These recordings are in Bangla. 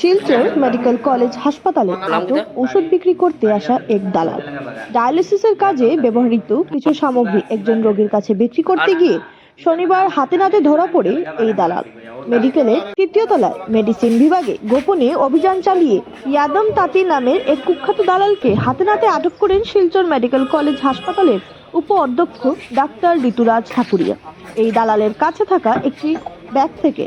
শিলচর মেডিকেল কলেজ হাসপাতালে ওষুধ বিক্রি করতে আসা এক দালাল। ডায়ালিসিসের কাজে ব্যবহৃত কিছু সামগ্রী একজন রোগীর কাছে বিক্রি করতে গিয়ে শনিবার হাতে নাতে ধরা পড়ে এই দালাল। মেডিকেলের তৃতীয় তলায় মেডিসিন বিভাগে গোপনে অভিযান চালিয়ে ইয়াদম তাঁতি নামের এক কুখ্যাত দালালকে হাতে নাতে আটক করেন শিলচর মেডিকেল কলেজ হাসপাতালের উপ অধ্যক্ষ ডাক্তার ঋতুরাজ ঠাকুরিয়া। এই দালালের কাছে থাকা একটি ব্যাগ থেকে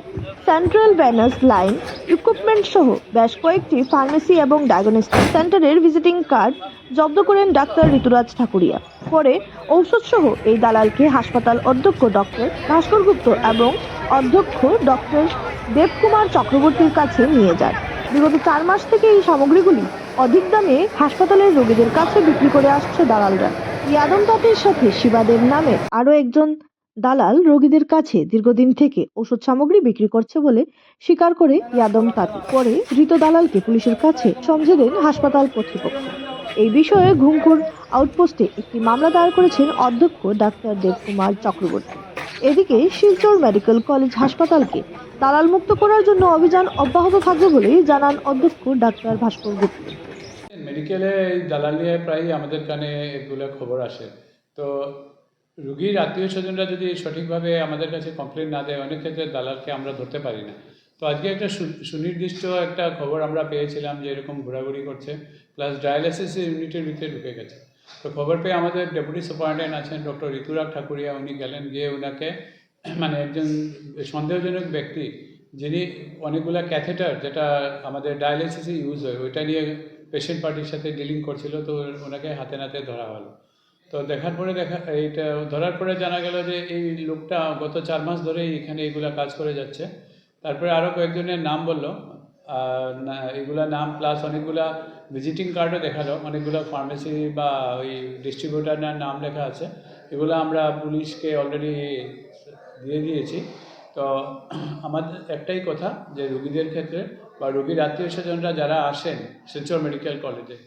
সেন্ট্রাল ভ্যানাস লাইন ইকুইপমেন্ট সহ বেশ কয়েকটি ফার্মেসি এবং ডায়াগনস্টিক সেন্টারের ভিজিটিং কার্ড জব্দ করেন ডাক্তার ঋতুরাজ ঠাকুরিয়া। পরে ঔষধ সহ এই দালালকে হাসপাতাল অধ্যক্ষ ডক্টর ভাস্কর গুপ্ত এবং অধ্যক্ষ ডক্টর দেবকুমার চক্রবর্তীর কাছে নিয়ে যান। বিগত চার মাস থেকে এই সামগ্রীগুলি অধিক দামে হাসপাতালের রোগীদের কাছে বিক্রি করে আসছে দালালরা। ইয়াদম তাঁতের সাথে শিবাদের নামে আরও একজন দালাল রোগীদের কাছে দীর্ঘদিন থেকে ওষুধ সামগ্রী বিক্রি করছে বলে স্বীকার করে ইয়াদম তাঁতি পরে ধৃত দালালকে পুলিশের কাছে সমঝে দেন হাসপাতাল কর্তৃপক্ষ। এই বিষয়ে ঘুমপুর আউটপোস্টে একটি মামলা দায়ের করেছেন অধ্যক্ষ ডাক্তার দেবকুমার চক্রবর্তী। এদিকে শিলচর মেডিকেল কলেজ হাসপাতালকে দালাল মুক্ত করার জন্য অভিযান অব্যাহত থাকবে বলে জানান অধ্যক্ষ ডাক্তার ভাস্কর গুপ্ত। মেডিকেলে দালালিয়ায় প্রায়ই আমাদের কানে এগুলো খবর আসে। তো রুগীর আত্মীয় স্বজনরা যদি সঠিকভাবে আমাদের কাছে কমপ্লেন না দেয়, অনেক ক্ষেত্রে দালালকে আমরা ধরতে পারি না। তো আজকে একটা সুনির্দিষ্ট একটা খবর আমরা পেয়েছিলাম যে এরকম ঘোরাঘুরি করছে প্লাস ডায়ালিসিস ইউনিটের ভিতরে ঢুকে গেছে। তো খবর পেয়ে আমাদের ডেপুটি সুপারিনটেন্ডেন্ট আছেন ডক্টর ঋতুরাগ ঠাকুরিয়া, উনি গেলেন গিয়ে ওনাকে মানে একজন সন্দেহজনক ব্যক্তি, যিনি অনেকগুলা ক্যাথেটার যেটা আমাদের ডায়ালিসিসে ইউজ হয়, ওইটা নিয়ে পেশেন্ট পার্টির সাথে ডিলিং করছিল, তো ওনাকে হাতে নাতে ধরা হলো। তো দেখার পরে দেখা, এইটা ধরার পরে জানা গেল যে এই লোকটা গত চার মাস ধরেই এখানে এগুলা কাজ করে যাচ্ছে। তারপরে আরও কয়েকজনের নাম বলল। এগুলা নাম প্লাস অনেকগুলা ভিজিটিং কার্ডও দেখাল। অনেকগুলো ফার্মেসি বা ওই ডিস্ট্রিবিউটারের নাম লেখা আছে। এগুলো আমরা পুলিশকে অলরেডি দিয়ে দিয়েছি। তো আমাদের একটাই কথা যে রুগীদের ক্ষেত্রে বা রুগীর আত্মীয় স্বজনরা যারা আসেন, শিলচর মেডিকেল কলেজে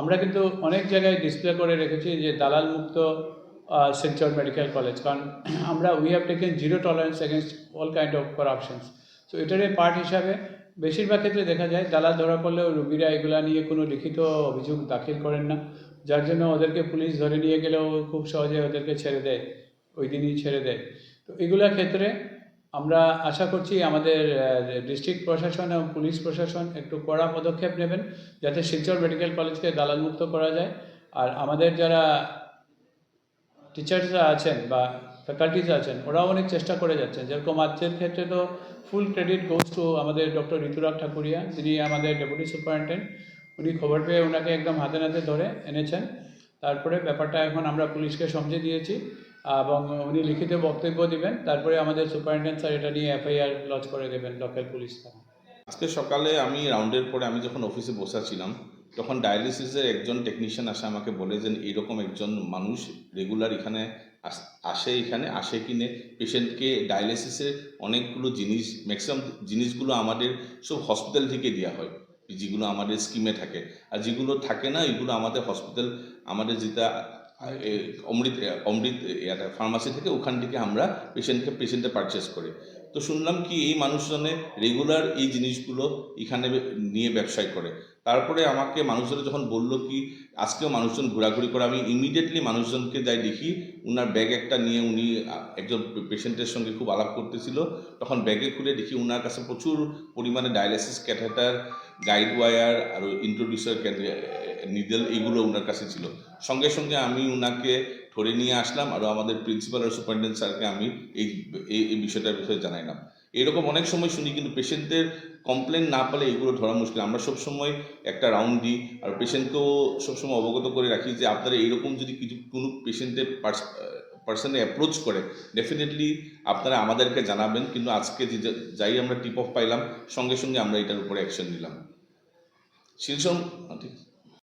আমরা কিন্তু অনেক জায়গায় ডিসপ্লে করে রেখেছি যে দালাল মুক্ত শিলচর মেডিকেল কলেজ কারণ আমরা we have taken zero tolerance against all kind of corruptions so এটারই পার্ট হিসাবে বেশিরভাগ ক্ষেত্রে দেখা যায়, দালাল ধরা পড়লেও রুগীরা এগুলা নিয়ে কোনো লিখিত অভিযোগ দাখিল করেন না। যার জন্য ওদেরকে পুলিশ ধরে নিয়ে গেলেও খুব সহজে ওদেরকে ছেড়ে দেয়। ওই দিনই ছেড়ে দেয়। তো এগুলোর ক্ষেত্রে আমরা আশা করছি আমাদের ডিস্ট্রিক্ট প্রশাসন এবং পুলিশ প্রশাসন একটু কড়া পদক্ষেপ নেবেন যাতে শিলচর মেডিকেল কলেজকে দালালমুক্ত করা যায়। আর আমাদের যারা টিচার্সরা আছেন বা ফ্যাকাল্টিজ আছেন, ওরাও অনেক চেষ্টা করে যাচ্ছেন যেরকম আজকের ক্ষেত্রে তো ফুল ক্রেডিট গোজ টু আমাদের ডক্টর ঋতুরাগ ঠাকুরিয়া যিনি আমাদের ডেপুটি সুপারিনটেন্ডেন্ট উনি খবর পেয়ে ওনাকে একদম হাতে নাতে ধরে এনেছেন। তারপরে ব্যাপারটা এখন আমরা পুলিশকে সমঝে দিয়েছি। এবং উনি লিখিত বক্তব্য দিবেন, তারপরে আমাদের সুপারিনটেন্ডেন্ট স্যার এটা নিয়ে এফআইআর লঞ্চ করে দেবেন লোকাল পুলিশ থানা আজকে সকালে আমি রাউন্ডের পরে আমি যখন অফিসে বসাছিলাম তখন ডায়ালিসিসের একজন টেকনিশিয়ান আসে আমাকে বলে যে এরকম একজন মানুষ রেগুলার এখানে আস- এখানে, আসে কিনে পেশেন্টকে ডায়ালিসিসের অনেকগুলো জিনিস ম্যাক্সিমাম জিনিসগুলো আমাদের সব হসপিটাল থেকে দেওয়া হয়, যেগুলো আমাদের স্কিমে থাকে। আর যেগুলো থাকে না, এগুলো আমাদের হসপিটাল আমাদের যেটা অমৃত অমৃত ফার্মাসি থেকে ওখান থেকে আমরা পেশেন্টকে পেশেন্টে পারচেস করি। তো শুনলাম কি এই মানুষজনে রেগুলার এই জিনিসগুলো এখানে নিয়ে ব্যবসায় করে। তারপরে আমাকে মানুষজন যখন বলল কি, আজকেও মানুষজন ঘোরাঘুরি করে, আমি ইমিডিয়েটলি মানুষজনকে যাই দেখি, উনার ব্যাগ একটা নিয়ে উনি একজন পেশেন্টের সঙ্গে খুব আলাপ করতেছিল। তখন ব্যাগে খুলে দেখি উনার কাছে প্রচুর পরিমাণে ডায়ালিসিস ক্যাথেটার গাইড ওয়ার আর ইন্ট্রোডিউসার নিডেল এইগুলো ওনার কাছে ছিল। সঙ্গে সঙ্গে আমি ওনাকে ধরে নিয়ে আসলাম আর আমাদের প্রিন্সিপাল আর সুপারিনটেন্ডেন্ট স্যারকে আমি এই, এই- বিষয়টার বিষয়ে জানাইলাম। এরকম অনেক সময় শুনি, কিন্তু পেশেন্টের কমপ্লেন না পেলে এগুলো ধরা মুশকিল। আমরা সবসময় একটা রাউন্ড দিই আর পেশেন্টকেও সবসময় অবগত করে রাখি যে আপনারা এইরকম যদি কিছু, কোনো পেশেন্টের পার্সনে অ্যাপ্রোচ করে ডেফিনেটলি আপনারা আমাদেরকে জানাবেন। কিন্তু আজকে যে, যাই আমরা টিপ অফ পাইলাম, সঙ্গে সঙ্গে আমরা এটার উপরে অ্যাকশন নিলাম। শিলচর ঠিক আছে।